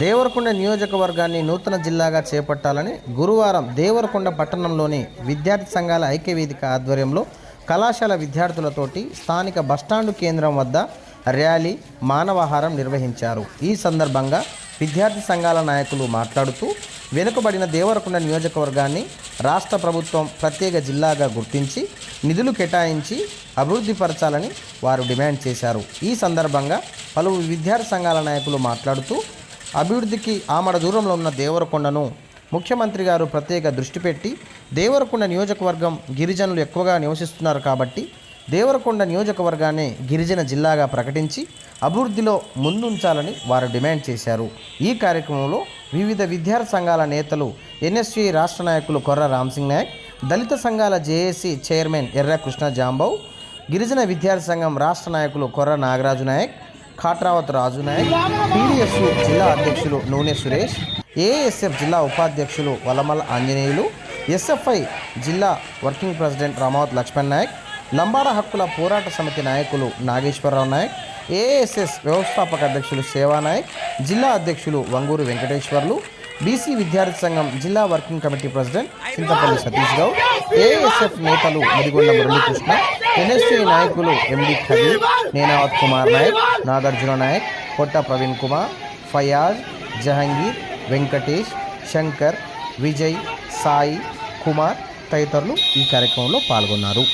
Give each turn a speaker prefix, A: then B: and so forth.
A: దేవరకొండ నియోజకవర్గాన్ని నూతన జిల్లాగా చేపట్టాలని గురువారం దేవరకొండ పట్టణంలోని విద్యార్థి సంఘాల ఐక్యవేదిక ఆధ్వర్యంలో కళాశాల విద్యార్థులతోటి స్థానిక బస్టాండు కేంద్రం వద్ద ర్యాలీ మానవహారం నిర్వహించారు. ఈ సందర్భంగా విద్యార్థి సంఘాల నాయకులు మాట్లాడుతూ వెనుకబడిన దేవరకొండ నియోజకవర్గాన్ని రాష్ట్ర ప్రభుత్వం ప్రత్యేక జిల్లాగా గుర్తించి నిధులు కేటాయించి అభివృద్ధిపరచాలని వారు డిమాండ్ చేశారు. ఈ సందర్భంగా పలువురు విద్యార్థి సంఘాల నాయకులు మాట్లాడుతూ అభివృద్ధికి ఆమడ దూరంలో ఉన్న దేవరకొండను ముఖ్యమంత్రి గారు ప్రత్యేక దృష్టి పెట్టి దేవరకొండ నియోజకవర్గం గిరిజనులు ఎక్కువగా నివసిస్తున్నారు కాబట్టి దేవరకొండ నియోజకవర్గాన్ని గిరిజన జిల్లాగా ప్రకటించి అభివృద్ధిలో ముందుంచాలని వారు డిమాండ్ చేశారు. ఈ కార్యక్రమంలో వివిధ విద్యార్థి సంఘాల నేతలు ఎన్ఎస్వి రాష్ట్ర నాయకులు కొర్ర రామ్సింగ్ నాయక్ దళిత సంఘాల జేఏసీ చైర్మన్ ఎర్ర కృష్ణ జాంబావు గిరిజన విద్యార్థి సంఘం రాష్ట్ర నాయకులు కొర్ర నాగరాజు నాయక్ ఖాట్రావత్ రాజు నాయక్ పీడిఎస్ జిల్లా అధ్యక్షులు నూనె సురేష్ ఏఎస్ఎఫ్ జిల్లా ఉపాధ్యక్షులు వలమల ఆంజనేయులు ఎస్ఎఫ్ఐ జిల్లా వర్కింగ్ ప్రెసిడెంట్ రామావత్ లక్ష్మణ్ నాయక్ లంబాడ హక్కుల పోరాట సమితి నాయకులు నాగేశ్వరరావు నాయక్ ఏఎస్ఎస్ వ్యవస్థాపక అధ్యక్షులు సేవానాయక్ జిల్లా అధ్యక్షులు వంగూరు వెంకటేశ్వర్లు బీసీ విద్యార్థి సంఘం జిల్లా working committee president Chintapalli Satish Goud ASF నేతలు ముదిగొండ మురళీకృష్ణ ఎన్ఎస్సీ నాయకులు ఎండి ఖదీర్ నేనావత్ కుమార్ నాయక్ నాగార్జున నాయక్ కొట్ట ప్రవీణ్ కుమార్ ఫయాజ్ జహంగీర్ వెంకటేష్ శంకర్ విజయ్ సాయి కుమార్ తదితరులు ఈ కార్యక్రమంలో పాల్గొన్నారు.